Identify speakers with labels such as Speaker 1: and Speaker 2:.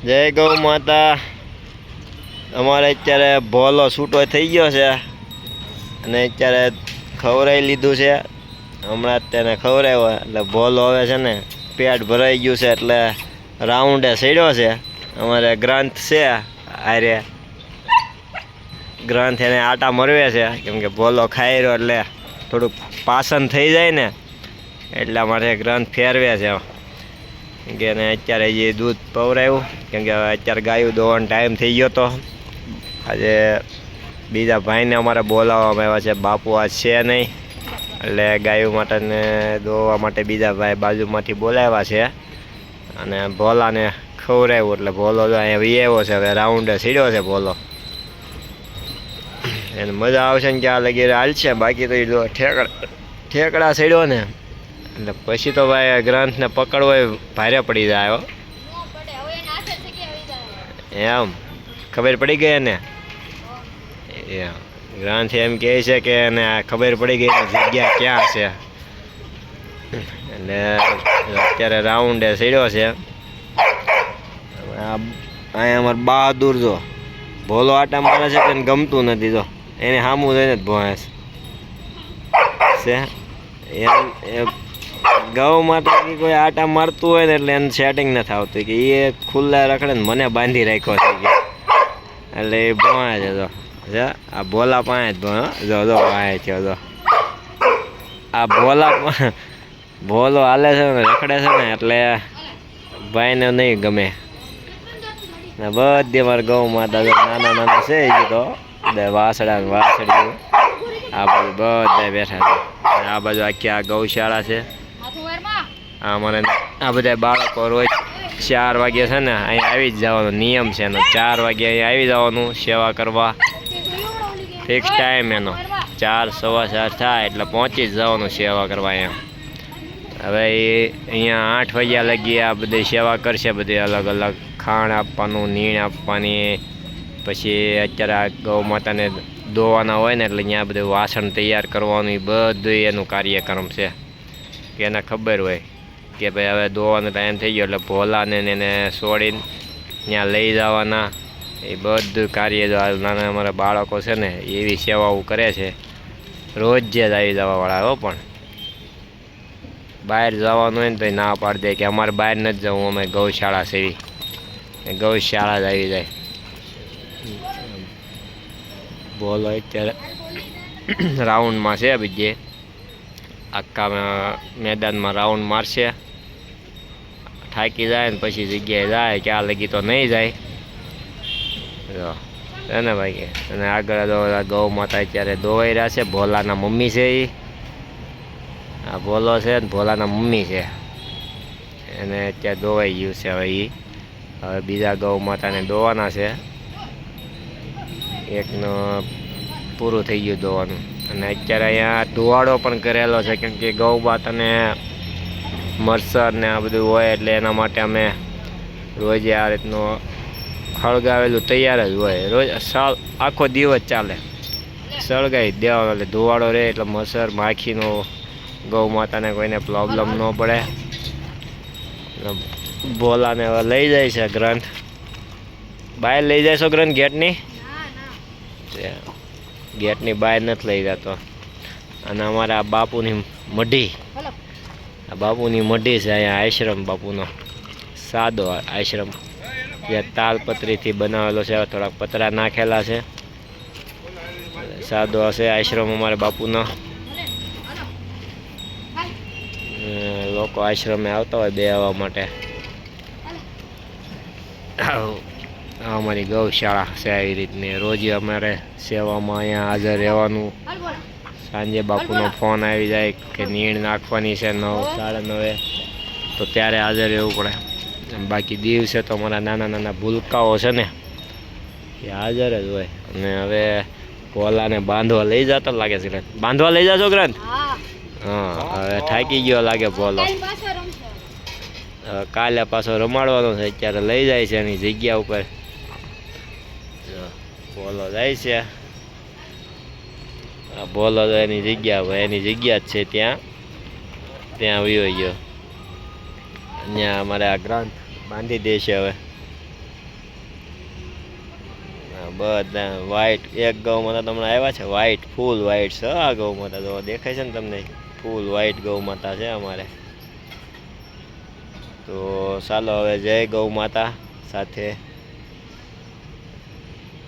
Speaker 1: જય ગૌ માતા. અમારે અત્યારે ભોલો છૂટો થઈ ગયો છે અને અત્યારે ખવરાઈ લીધું છે. હમણાં તેને ખવડાવ્યો, એટલે ભોલો હવે છે ને પેટ ભરાઈ ગયું છે એટલે રાઉન્ડે સડ્યો છે. અમારે ગ્રંથ છે આરે ગ્રંથ એને આટા મરવે છે, કેમ કે ભોલો ખાઈ રહ્યો એટલે થોડુંક પાસન થઈ જાય ને, એટલા માટે ગ્રંથ ફેરવે છે. કે એને અત્યારે જે દૂધ પવરાયું, કેમ કે હવે અત્યારે ગાયું દોવાનો ટાઈમ થઈ ગયો તો. આજે બીજા ભાઈને અમારે બોલાવવામાં આવ્યા છે, બાપુ આ છે નહીં. એટલે ગાયું માટે ને દોવા માટે બીજા ભાઈ બાજુમાંથી બોલાવ્યા છે. અને ભોલાને ખવડાવ્યું, એટલે ભોલો તો અહીંયા વી છે, હવે રાઉન્ડે સીડ્યો છે ભોલો. એને મજા આવશે ને ક્યાં લગી હાલશે, બાકી તો એ ઠેકડા ઠેકડા સીડ્યો ને. એટલે પછી તો ભાઈ ગ્રંથને પકડવો એ ભારે પડી જાય એમ. ખબર પડી ગઈ એને? એમ. ગ્રંથ એમ કહે છે કે એને આ ખબર પડી ગઈ જગ્યા ક્યાં છે. એટલે અત્યારે રાઉન્ડે સીડ્યો છે. આ અહીંયા અમારે બહાદુર જો. ભોલો આટા મારે છે કે ગમતું નથી જો. એને સામું જઈને જ ભોંસ છે. એમ એ ગૌ માતા કોઈ આટા મારતું હોય ને એટલે એને સેટિંગ નથી આવતું કે એ ખુલ્લા રખડે ને મને બાંધી રાખ્યો છે કે એટલે એ ભોંય છે જો. આ ભોલા પાસે જ ભોંય જો જો પાસે છે, જો. આ ભોલા ભોલો હાલે છે ને, રખડે છે ને, એટલે ભાઈને નહીં ગમે. ને બધી મારા ગૌ માતા જો નાના નાના છે એ તો. વાસડા ને આ બાજુ બધા બેઠા છે. આ બાજુ આખી આ ગૌશાળા છે. મને આ બધા બાળકો રોજ ચાર વાગ્યા છે ને અહીં આવી જ જવાનો, નિયમ છે એનો. ચાર વાગે અહીંયા આવી જવાનું, સેવા કરવા. ફિક્સ ટાઈમ એનો. ચાર, સવા ચાર થાય એટલે પહોંચી જ જવાનું સેવા કરવા એમ હવે એ અહીંયા આઠ વાગ્યા લગી આ બધી સેવા કરશે બધી અલગ અલગ. ખાણ આપવાનું, નીણ આપવાની, પછી અત્યારે આ ગૌ માતાને દોવાના હોય ને એટલે અહીંયા બધું વાસણ તૈયાર કરવાનું, એ બધું એનું કાર્યક્રમ છે. કે એને ખબર હોય. કે ભાઈ હવે દોવાનો ટાઈમ થઈ ગયો એટલે ભોલાને એને છોડીને ત્યાં લઈ જવાના. એ બધું કાર્ય નાના અમારા બાળકો છે ને, એવી સેવાઓ કરે છે. રોજ જ આવી જવાવાળા હો પણ. બહાર જવાનું હોય ને તો ના પાડી દે કે અમારે બહાર નથી જવું, અમે ગૌશાળા સેવી. ગૌશાળા જ આવી જાય. બોલો અત્યારે રાઉન્ડમાં છે બીજે આખા મેદાનમાં રાઉન્ડ મારશે. થાકી જાય ને પછી જગ્યાએ જાય ક્યાં લગી તો નહીં જાય. જો ને ભાઈ અને આગળ ગૌ માતા અત્યારે દોવાઈ રહ્યા છે, ભોલાના મમ્મી છે એ આ ભોલો છે ને ભોલાના મમ્મી છે. એને અત્યારે દોવાઈ ગયું છે હવે એ હવે બીજા ગૌ માતાને દોવાના છે. એકનો પૂરું થઈ ગયું દોવાનું. અને અત્યારે અહીંયા ધુવાડો પણ કરેલો છે, કેમ કે ગૌ માતાને મરસર ને આ બધું હોય એટલે એના માટે અમે રોજે આ રીતનું સળગાવેલું તૈયાર જ હોય. રોજ સાલ આખો દિવસ ચાલે. સળગાવી દેવાનો એટલે ધુવાડો રહે એટલે મસર માખીનો ગૌ માતાને કોઈને પ્રોબ્લેમ ન પડે. ભોલાને હવે લઈ જાય છે ગ્રંથ. બહાર લઈ જાય છો ગ્રંથ ગેટની? ગેટની બહાર નથી લઈ જતો. અને અમારા બાપુની મઢી. આ બાપુની મઢી છે અહીંયા આશ્રમ બાપુનો. સાદો આશ્રમ. જે તાલપત્રીથી બનાવેલો છે, થોડાક પતરા નાખેલા છે. સાદો હશે આશ્રમ અમારે બાપુનો. લોકો આશ્રમે આવતા હોય બે આવવા માટે. અમારી ગૌશાળા છે, આવી રીતની. રોજ અમારે સેવામાં અહીંયા હાજર રહેવાનું. સાંજે બાપુનો ફોન આવી જાય કે નીણ નાખવાની છે નવ સાડા નવે. તો ત્યારે હાજર રહેવું પડે. બાકી દિવસે તો મારા નાના નાના ભૂલકાઓ છે ને એ હાજર જ હોય. અને હવે પોલાને બાંધવા લઈ જતો લાગે છે ગ્રંથ. બાંધવા લઈ જાશો ગ્રંથ. હા. હવે થાકી ગયો લાગે ભોલો. કાલે પાછો રમાડવાનો છે અત્યારે લઈ જાય છે એની જગ્યા ઉપર. બોલો જાય છે. બોલો તો એની જગ્યા, હવે એની જગ્યા જ છે ત્યાં. ત્યાં વયો ગયો. અહીંયા અમારે આ ગ્રંથ બાંધી દેશે હવે. બધા વ્હાઈટ એક ગૌ માતા તમને આવ્યા છે વ્હાઈટ ફૂલ વ્હાઈટ છે. આ ગૌ માતા તો દેખાય છે ને તમને? ફૂલ વ્હાઈટ ગૌ માતા છે અમારે. તો ચાલો હવે જય ગૌ માતા સાથે.